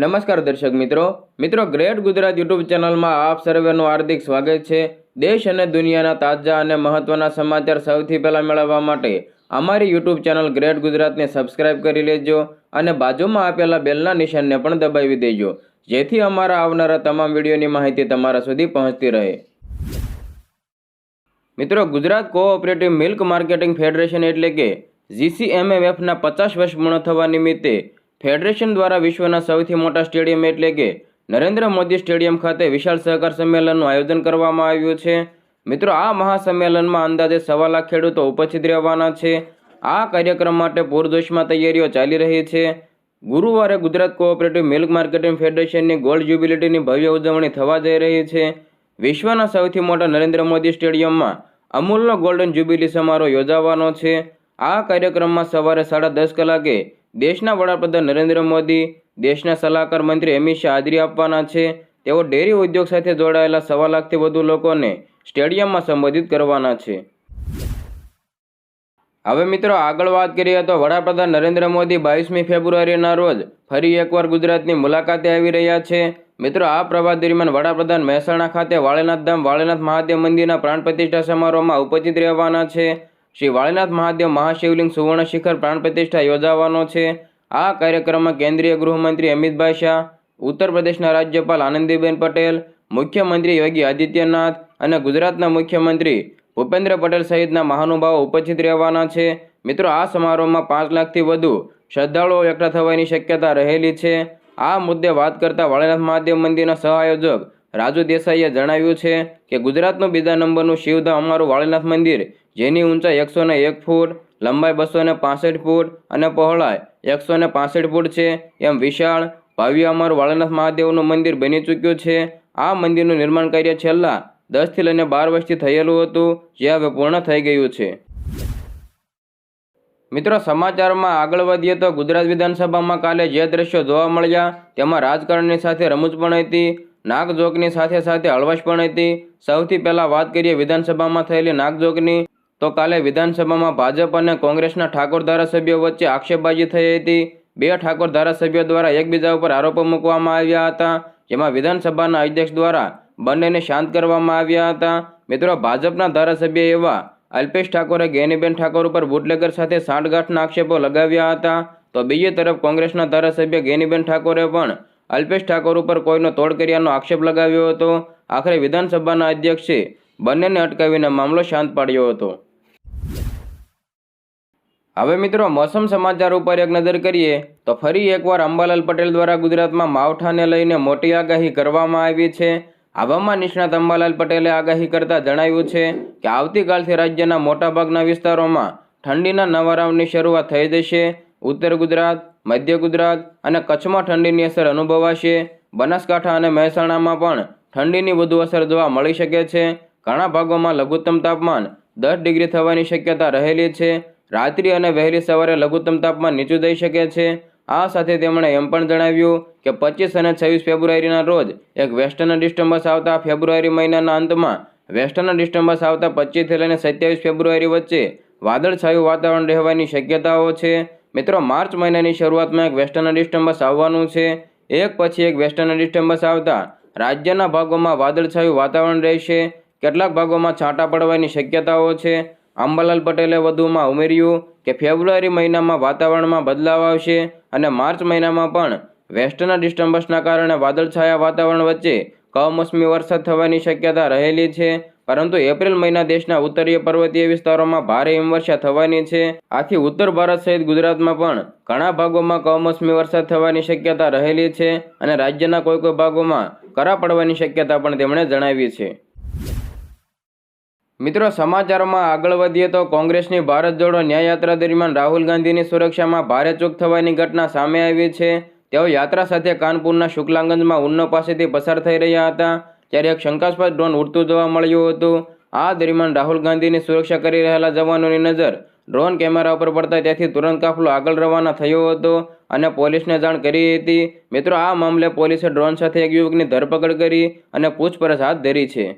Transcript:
નમસ્કાર દર્શક મિત્રો. મિત્રો, ગ્રેટ ગુજરાત યુટ્યુબ ચેનલમાં આપ સર્વેનું હાર્દિક સ્વાગત છે. દેશ અને દુનિયાના તાજા અને મહત્ત્વના સમાચાર સૌથી પહેલાં મેળવવા માટે અમારી યુટ્યુબ ચેનલ ગ્રેટ ગુજરાતને સબસ્ક્રાઇબ કરી લેજો અને બાજુમાં આપેલા બેલના નિશાનને પણ દબાવી દેજો. જેથી અમારા આવનારા તમામ વિડીયોની માહિતી તમારા સુધી પહોંચતી રહે. મિત્રો, Gujarat cooperative milk marketing federation એટલે કે જીસીએમએમએફના પચાસ વર્ષ પૂર્ણ થવા નિમિત્તે ફેડરેશન દ્વારા વિશ્વના સૌથી મોટા સ્ટેડિયમ એટલે કે નરેન્દ્ર મોદી સ્ટેડિયમ ખાતે વિશાળ સહકાર સંમેલનનું આયોજન કરવામાં આવ્યું છે. મિત્રો, આ મહાસંમેલનમાં અંદાજે સવા લાખ ખેડૂતો ઉપસ્થિત રહેવાના છે. આ કાર્યક્રમ માટે પૂરજોશમાં તૈયારીઓ ચાલી રહી છે. ગુરુવારે ગુજરાત કોઓપરેટિવ મિલ્ક માર્કેટિંગ ફેડરેશનની ગોલ્ડ જ્યુબિલિટીની ભવ્ય ઉજવણી થવા જઈ રહી છે. વિશ્વના સૌથી મોટા નરેન્દ્ર મોદી સ્ટેડિયમમાં અમૂલનો ગોલ્ડન જ્યુબિલી સમારોહ યોજાવાનો છે. આ કાર્યક્રમમાં સવારે સાડા દસ કલાકે દેશના વડાપ્રધાન નરેન્દ્ર મોદી, દેશના સલાહકાર મંત્રી અમિત શાહ હાજરી આપવાના છે. તેઓ ડેરી ઉદ્યોગ સાથે જોડાયેલા સવા લાખથી વધુ લોકોને સ્ટેડિયમમાં સંબોધિત કરવાના છે. હવે મિત્રો આગળ વાત કરીએ તો વડાપ્રધાન નરેન્દ્ર મોદી બાવીસમી ફેબ્રુઆરીના રોજ ફરી એકવાર ગુજરાતની મુલાકાતે આવી રહ્યા છે. મિત્રો, આ પ્રવાસ દરમિયાન વડાપ્રધાન મહેસાણા ખાતે વાળીનાથ ધામ, વાળીનાથ મહાદેવ મંદિરના પ્રાણ પ્રતિષ્ઠા સમારોહમાં ઉપસ્થિત રહેવાના છે. શ્રી વાળીનાથ મહાદેવ મહાશિવલિંગ સુવર્ણ શિખર પ્રાણ પ્રતિષ્ઠા યોજાવાનો છે. આ કાર્યક્રમમાં કેન્દ્રીય ગૃહમંત્રી અમિતભાઈ શાહ, ઉત્તર પ્રદેશના રાજ્યપાલ આનંદીબેન પટેલ, મુખ્યમંત્રી યોગી આદિત્યનાથ અને ગુજરાતના મુખ્યમંત્રી ભૂપેન્દ્ર પટેલ સહિતના મહાનુભાવો ઉપસ્થિત રહેવાના છે. મિત્રો, આ સમારોહમાં પાંચ લાખથી વધુ શ્રદ્ધાળુઓ એકઠા થવાની શક્યતા રહેલી છે. આ મુદ્દે વાત કરતા વાળીનાથ મહાદેવ મંદિરના સહઆયોજક રાજુ દેસાઈએ જણાવ્યું છે કે, ગુજરાતનું બીજા નંબરનું શિવધામ અમારું વાળીનાથ મંદિર જેની ઊંચાઈ એકસો ને એક ફૂટ, લંબાઈ બસો ને પાસઠ ફૂટ અને પહોળાઈ એકસો ને પાસઠ ફૂટ છે. એમ વિશાળ ભાવ્ય અમર વાળાનાથ મહાદેવનું મંદિર બની ચૂક્યું છે. આ મંદિરનું નિર્માણ કાર્ય છેલ્લા દસથી લઈને બાર વર્ષથી થયેલું હતું, જે હવે પૂર્ણ થઈ ગયું છે. મિત્રો, સમાચારમાં આગળ વધીએ તો ગુજરાત વિધાનસભામાં કાલે જે દ્રશ્યો જોવા મળ્યા, તેમાં રાજકારણની સાથે રમૂજ પણ હતી, નાગજોકની સાથે સાથે હળવશ પણ હતી. સૌથી પહેલાં વાત કરીએ વિધાનસભામાં થયેલી નાગજોકની. તો કાલે વિધાનસભામાં ભાજપ અને કોંગ્રેસના ઠાકોર ધારાસભ્યો વચ્ચે આક્ષેપબાજી થઈ હતી. બે ઠાકોર ધારાસભ્યો દ્વારા એકબીજા ઉપર આરોપો મૂકવામાં આવ્યા હતા, જેમાં વિધાનસભાના અધ્યક્ષ દ્વારા બંનેને શાંત કરવામાં આવ્યા હતા. મિત્રો, ભાજપના ધારાસભ્ય એવા અલ્પેશ ઠાકોરે, ગેનીબેન ઠાકોર ઉપર બુટલેગર સાથે સાંઠગાંઠના આક્ષેપો લગાવ્યા હતા. તો બીજી તરફ કોંગ્રેસના ધારાસભ્ય ગેનીબેન ઠાકોરે પણ અલ્પેશ ઠાકોર ઉપર કોઈનો તોડ કર્યાનો આક્ષેપ લગાવ્યો હતો. આખરે વિધાનસભાના અધ્યક્ષે બંનેને અટકાવીને મામલો શાંત પાડ્યો હતો. હવે મિત્રો, મોસમ સમાચાર ઉપર એક નજર કરીએ, તો ફરી એકવાર અંબાલાલ પટેલ દ્વારા ગુજરાતમાં માવઠાને લઈને મોટી આગાહી કરવામાં આવી છે. હવામાન નિષ્ણાત અંબાલાલ પટેલે આગાહી કરતા જણાવ્યું છે કે, આવતીકાલથી રાજ્યના મોટાભાગના વિસ્તારોમાં ઠંડીના નવા રાઉન્ડની શરૂઆત થઈ જશે. ઉત્તર ગુજરાત, મધ્ય ગુજરાત અને કચ્છમાં ઠંડીની અસર અનુભવાશે. બનાસકાંઠા અને મહેસાણામાં પણ ઠંડીની વધુ અસર જોવા મળી શકે છે. ઘણા ભાગોમાં લઘુત્તમ તાપમાન દસ ડિગ્રી થવાની શક્યતા રહેલી છે. રાત્રિ અને વહેલી સવારે લઘુત્તમ તાપમાન નીચું જઈ શકે છે. આ સાથે તેમણે એમ પણ જણાવ્યું કે પચીસ અને છવ્વીસ ફેબ્રુઆરીના રોજ એક વેસ્ટર્ન ડિસ્ટર્બન્સ આવતા ફેબ્રુઆરી મહિનાના અંતમાં વેસ્ટર્ન ડિસ્ટર્બન્સ આવતા પચીસથી લઈને સત્યાવીસ ફેબ્રુઆરી વચ્ચે વાદળછાયું વાતાવરણ રહેવાની શક્યતાઓ છે. મિત્રો, માર્ચ મહિનાની શરૂઆતમાં એક વેસ્ટર્ન ડિસ્ટર્બન્સ આવવાનું છે. એક પછી એક વેસ્ટર્ન ડિસ્ટર્બન્સ આવતા રાજ્યના ભાગોમાં વાદળછાયું વાતાવરણ રહેશે. કેટલાક ભાગોમાં છાંટા પડવાની શક્યતાઓ છે. અંબાલાલ પટેલે વધુમાં ઉમેર્યું કે ફેબ્રુઆરી મહિનામાં વાતાવરણમાં બદલાવ આવશે અને માર્ચ મહિનામાં પણ વેસ્ટર્ન ડિસ્ટર્બન્સના કારણે વાદળછાયા વાતાવરણ વચ્ચે કમોસમી વરસાદ થવાની શક્યતા રહેલી છે. પરંતુ એપ્રિલ મહિના દેશના ઉત્તરીય પર્વતીય વિસ્તારોમાં ભારે હિમવર્ષા થવાની છે. આથી ઉત્તર ભારત સહિત ગુજરાતમાં પણ ઘણા ભાગોમાં કમોસમી વરસાદ થવાની શક્યતા રહેલી છે અને રાજ્યના કોઈ કોઈ ભાગોમાં કરા પડવાની શક્યતા પણ તેમણે જણાવી છે. મિત્રો, સમાચારોમાં આગળ વધીએ તો કોંગ્રેસની ભારત જોડો ન્યાયયાત્રા દરમિયાન રાહુલ ગાંધીની સુરક્ષામાં ભારે ચૂક થવાની ઘટના સામે આવી છે. તેઓ યાત્રા સાથે કાનપુરના શુક્લાગંજમાં ઉન્નો પાસેથી પસાર થઈ રહ્યા હતા ત્યારે એક શંકાસ્પદ ડ્રોન ઉડતું જોવા મળ્યું હતું. આ દરમિયાન રાહુલ ગાંધીની સુરક્ષા કરી રહેલા જવાનોની નજર ડ્રોન કેમેરા ઉપર પડતા ત્યાંથી તુરંત કાફલો આગળ રવાના થયો હતો અને પોલીસને જાણ કરી હતી. મિત્રો, આ મામલે પોલીસે ડ્રોન સાથે એક યુવકની ધરપકડ કરી અને પૂછપરછ હાથ ધરી છે.